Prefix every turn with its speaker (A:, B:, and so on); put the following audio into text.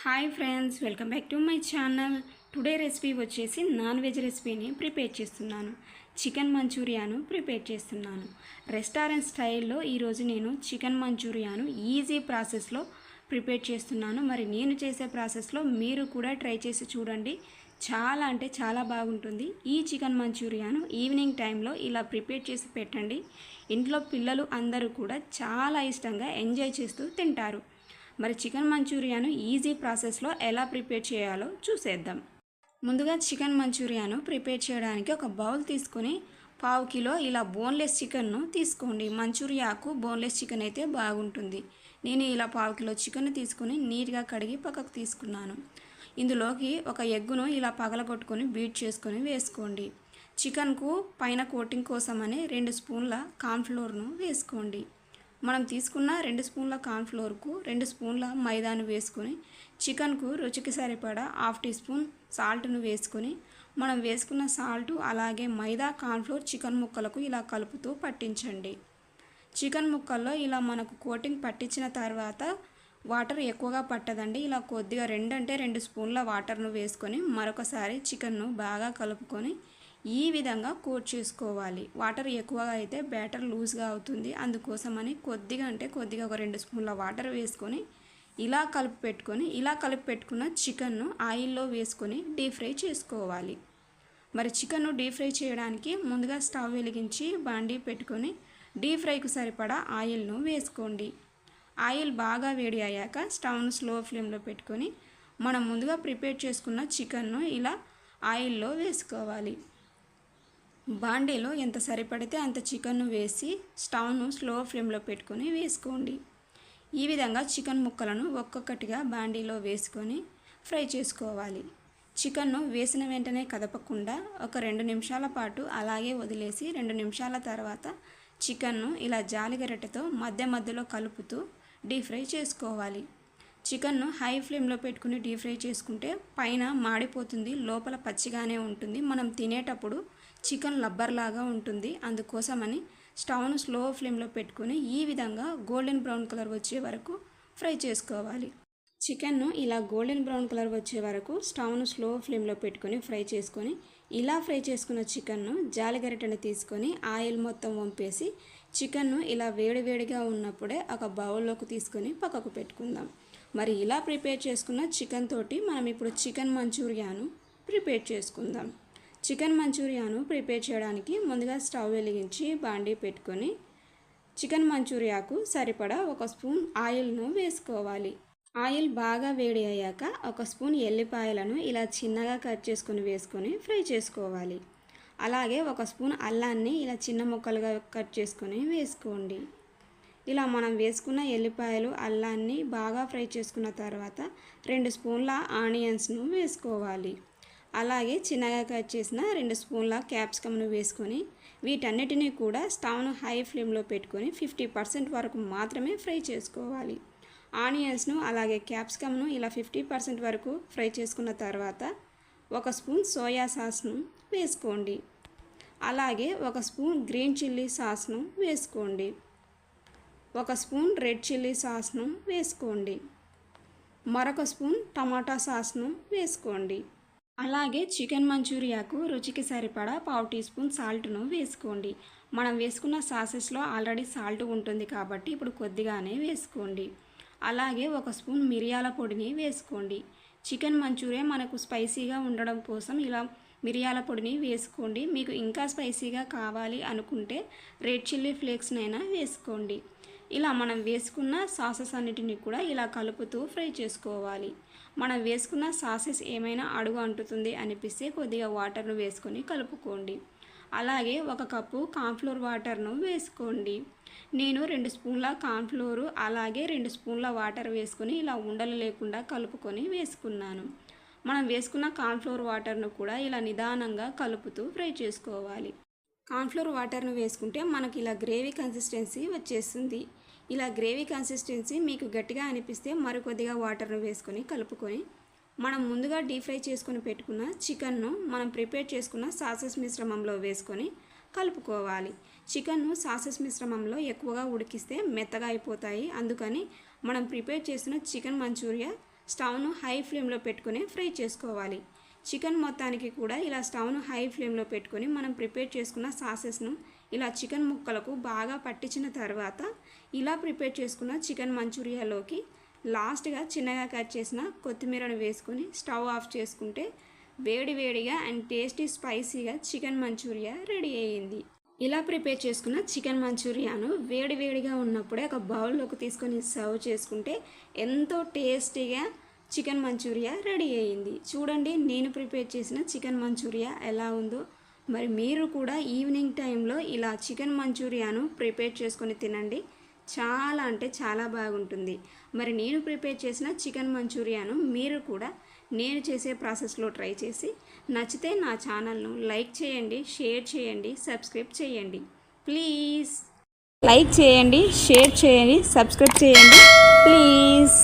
A: Hi friends welcome back to my channel today recipe వచ్చేసి non veg రెసిపీని prepare చేస్తున్నాను. Chicken మంచూరియాను prepare చేస్తున్నాను. రెస్టారెంట్ స్టైల్లో ఈరోజు నేను చికెన్ మంచూరియాను ఈజీ ప్రాసెస్లో ప్రిపేర్ చేస్తున్నాను. మరి నేను చేసే ప్రాసెస్లో మీరు కూడా ట్రై చేసి చూడండి. చాలా అంటే చాలా బాగుంటుంది. ఈ చికెన్ మంచూరియాను ఈవినింగ్ టైంలో ఇలా ప్రిపేర్ చేసి పెట్టండి. ఇంట్లో పిల్లలు అందరూ కూడా చాలా ఇష్టంగా ఎంజాయ్ చేస్తూ తింటారు. మరి చికెన్ మంచూరియాను ఈజీ ప్రాసెస్లో ఎలా ప్రిపేర్ చేయాలో చూసేద్దాం. ముందుగా చికెన్ మంచూరియాను ప్రిపేర్ చేయడానికి ఒక బౌల్ తీసుకొని పావు కిలో ఇలా బోన్లెస్ చికెన్ను తీసుకోండి. మంచూరియాకు బోన్లెస్ చికెన్ అయితే బాగుంటుంది. నేను ఇలా పావు కిలో చికెన్ తీసుకొని నీట్గా కడిగి పక్కకు తీసుకున్నాను. ఇందులోకి ఒక ఎగ్గును ఇలా పగలగొట్టుకొని బీట్ చేసుకొని వేసుకోండి. చికెన్కు పైన కోటింగ్ కోసమని రెండు స్పూన్ల కాన్ఫ్లోర్ను వేసుకోండి. మనం తీసుకున్న రెండు స్పూన్ల కార్న్ఫ్లోర్కు రెండు స్పూన్ల మైదాను వేసుకొని చికెన్కు రుచికి సరిపడా హాఫ్ టీ స్పూన్ సాల్ట్ను వేసుకొని మనం వేసుకున్న సాల్ట్ అలాగే మైదా కార్న్ఫ్లోర్ చికెన్ ముక్కలకు ఇలా కలుపుతూ పట్టించండి. చికెన్ ముక్కల్లో ఇలా మనకు కోటింగ్ పట్టించిన తర్వాత వాటర్ ఎక్కువగా పట్టదండి. ఇలా కొద్దిగా రెండు అంటే రెండు స్పూన్ల వాటర్ను వేసుకొని మరొకసారి చికెన్ను బాగా కలుపుకొని ఈ విధంగా కోట్ చేసుకోవాలి. వాటర్ ఎక్కువగా అయితే బ్యాటర్ లూజ్గా అవుతుంది. అందుకోసమని కొద్దిగా అంటే కొద్దిగా ఒక రెండు స్పూన్ల వాటర్ వేసుకొని ఇలా కలిపి పెట్టుకొని ఇలా కలిపి పెట్టుకున్న చికెన్ను ఆయిల్లో వేసుకొని డీప్ ఫ్రై చేసుకోవాలి. మరి చికెన్ను డీప్ ఫ్రై చేయడానికి ముందుగా స్టవ్ వెలిగించి బాండీ పెట్టుకొని డీప్ ఫ్రైకు సరిపడా ఆయిల్ను వేసుకోండి. ఆయిల్ బాగా వేడి అయ్యాక స్టవ్ను స్లో ఫ్లేమ్లో పెట్టుకొని మనం ముందుగా ప్రిపేర్ చేసుకున్న చికెన్ను ఇలా ఆయిల్లో వేసుకోవాలి. బాండీలో ఎంత సరిపడితే అంత చికెన్ను వేసి స్టవ్ను స్లో ఫ్లేమ్లో పెట్టుకొని వేసుకోండి. ఈ విధంగా చికెన్ ముక్కలను ఒక్కొక్కటిగా బాండీలో వేసుకొని ఫ్రై చేసుకోవాలి. చికెన్ను వేసిన వెంటనే కదపకుండా ఒక రెండు నిమిషాల పాటు అలాగే వదిలేసి రెండు నిమిషాల తర్వాత చికెన్ను ఇలా జాలిగరటతో మధ్య మధ్యలో కలుపుతూ డీప్ ఫ్రై చేసుకోవాలి. చికెన్ను హై ఫ్లేమ్లో పెట్టుకుని డీప్ ఫ్రై చేసుకుంటే పైన మాడిపోతుంది లోపల పచ్చిగానే ఉంటుంది. మనం తినేటప్పుడు చికెన్ లబ్బర్ లాగా ఉంటుంది. అందుకోసమని స్టవ్ను స్లో ఫ్లేమ్లో పెట్టుకుని ఈ విధంగా గోల్డెన్ బ్రౌన్ కలర్ వచ్చే వరకు ఫ్రై చేసుకోవాలి. చికెన్ను ఇలా గోల్డెన్ బ్రౌన్ కలర్ వచ్చే వరకు స్టవ్ను స్లో ఫ్లేమ్లో పెట్టుకొని ఫ్రై చేసుకొని ఇలా ఫ్రై చేసుకున్న చికెన్ను జాలిగరిటను తీసుకొని ఆయిల్ మొత్తం వంపేసి చికెన్ను ఇలా వేడివేడిగా ఉన్నప్పుడే ఒక బౌల్లోకి తీసుకొని పక్కకు పెట్టుకుందాం. మరి ఇలా ప్రిపేర్ చేసుకున్న చికెన్ తోటి మనం ఇప్పుడు చికెన్ మంచూరియాను ప్రిపేర్ చేసుకుందాం. చికెన్ మంచూరియాను ప్రిపేర్ చేయడానికి ముందుగా స్టవ్ వెలిగించి బాండీ పెట్టుకొని చికెన్ మంచూరియాకు సరిపడా ఒక స్పూన్ ఆయిల్ను వేసుకోవాలి. ఆయిల్ బాగా వేడి అయ్యాక ఒక స్పూన్ ఎల్లిపాయలను ఇలా చిన్నగా కట్ చేసుకొని వేసుకొని ఫ్రై చేసుకోవాలి. అలాగే ఒక స్పూన్ అల్లాన్ని ఇలా చిన్న ముక్కలుగా కట్ చేసుకొని వేసుకోండి. ఇలా మనం వేసుకున్న ఎల్లిపాయలు అల్లాన్ని బాగా ఫ్రై చేసుకున్న తర్వాత రెండు స్పూన్ల ఆనియన్స్ను వేసుకోవాలి. అలాగే చిన్నగా కట్ చేసిన రెండు స్పూన్ల క్యాప్సికమ్ను వేసుకొని వీటన్నిటినీ కూడా స్టవ్ను హై ఫ్లేమ్లో పెట్టుకొని ఫిఫ్టీ పర్సెంట్ వరకు మాత్రమే ఫ్రై చేసుకోవాలి. ఆనియన్స్ను అలాగే క్యాప్సికమ్ను ఇలా ఫిఫ్టీ పర్సెంట్ వరకు ఫ్రై చేసుకున్న తర్వాత ఒక స్పూన్ సోయా సాస్ను వేసుకోండి. అలాగే ఒక స్పూన్ గ్రీన్ చిల్లీ సాస్ను వేసుకోండి. ఒక స్పూన్ రెడ్ చిల్లీ సాస్ను వేసుకోండి. మరొక స్పూన్ టమాటా సాస్ను వేసుకోండి. అలాగే చికెన్ మంచూరియాకు రుచికి సరిపడా పావు టీ స్పూన్ సాల్ట్ను వేసుకోండి. మనం వేసుకున్న సాసెస్లో ఆల్రెడీ సాల్ట్ ఉంటుంది కాబట్టి ఇప్పుడు కొద్దిగానే వేసుకోండి. అలాగే ఒక స్పూన్ మిరియాల పొడిని వేసుకోండి. చికెన్ మంచూరియా మనకు స్పైసీగా ఉండడం కోసం ఇలా మిరియాల పొడిని వేసుకోండి. మీకు ఇంకా స్పైసీగా కావాలి అనుకుంటే రెడ్ చిల్లీ ఫ్లేక్స్నైనా వేసుకోండి. ఇలా మనం వేసుకున్న సాసెస్ అన్నిటిని కూడా ఇలా కలుపుతూ ఫ్రై చేసుకోవాలి. మనం వేసుకున్న సాసెస్ ఏమైనా అడుగు అంటుతుంది అనిపిస్తే కొద్దిగా వాటర్ను వేసుకొని కలుపుకోండి. అలాగే ఒక కప్పు కాన్ఫ్లోర్ వాటర్ను వేసుకోండి. నేను రెండు స్పూన్ల కాన్ఫ్లోరు అలాగే రెండు స్పూన్ల వాటర్ వేసుకొని ఇలా ఉండలు లేకుండా కలుపుకొని వేసుకున్నాను. మనం వేసుకున్న కాన్ఫ్లోర్ వాటర్ను కూడా ఇలా నిదానంగా కలుపుతూ ఫ్రై చేసుకోవాలి. కార్న్ఫ్లోర్ వాటర్ను వేసుకుంటే మనకి ఇలా గ్రేవీ కన్సిస్టెన్సీ వచ్చేస్తుంది. ఇలా గ్రేవీ కన్సిస్టెన్సీ మీకు గట్టిగా అనిపిస్తే మరికొద్దిగా వాటర్ను వేసుకొని కలుపుకొని మనం ముందుగా డీప్ ఫ్రై చేసుకొని పెట్టుకున్న చికెన్ను మనం ప్రిపేర్ చేసుకున్న సాసెస్ మిశ్రమంలో వేసుకొని కలుపుకోవాలి. చికెన్ను సాసెస్ మిశ్రమంలో ఎక్కువగా ఉడికిస్తే మెత్తగా అయిపోతాయి. అందుకని మనం ప్రిపేర్ చేసిన చికెన్ మంచూరియా స్టవ్ను హై ఫ్లేమ్లో పెట్టుకుని ఫ్రై చేసుకోవాలి. చికెన్ మొత్తానికి కూడా ఇలా స్టవ్ను హై ఫ్లేమ్లో పెట్టుకొని మనం ప్రిపేర్ చేసుకున్న సాసెస్ను ఇలా చికెన్ ముక్కలకు బాగా పట్టించిన తర్వాత ఇలా ప్రిపేర్ చేసుకున్న చికెన్ మంచూరియాలోకి లాస్ట్గా చిన్నగా కట్ చేసిన కొత్తిమీరను వేసుకొని స్టవ్ ఆఫ్ చేసుకుంటే వేడి వేడిగా అండ్ టేస్టీ స్పైసీగా చికెన్ మంచూరియా రెడీ అయ్యింది. ఇలా ప్రిపేర్ చేసుకున్న చికెన్ మంచూరియాను వేడి వేడిగా ఉన్నప్పుడే ఒక బౌల్లోకి తీసుకొని సర్వ్ చేసుకుంటే ఎంతో టేస్టీగా చికెన్ మంచూరియా రెడీ అయ్యింది. చూడండి నేను ప్రిపేర్ చేసిన చికెన్ మంచూరియా ఎలా ఉందో. మరి మీరు కూడా ఈవినింగ్ టైంలో ఇలా చికెన్ మంచూరియాను ప్రిపేర్ చేసుకొని తినండి. చాలా అంటే చాలా బాగుంటుంది. మరి నేను ప్రిపేర్ చేసిన చికెన్ మంచూరియాను మీరు కూడా నేను చేసే ప్రాసెస్లో ట్రై చేసి నచ్చితే నా ఛానల్ను లైక్ చేయండి షేర్ చేయండి సబ్స్క్రైబ్ చేయండి. ప్లీజ్. లైక్ చేయండి షేర్ చేయండి సబ్స్క్రైబ్ చేయండి. ప్లీజ్.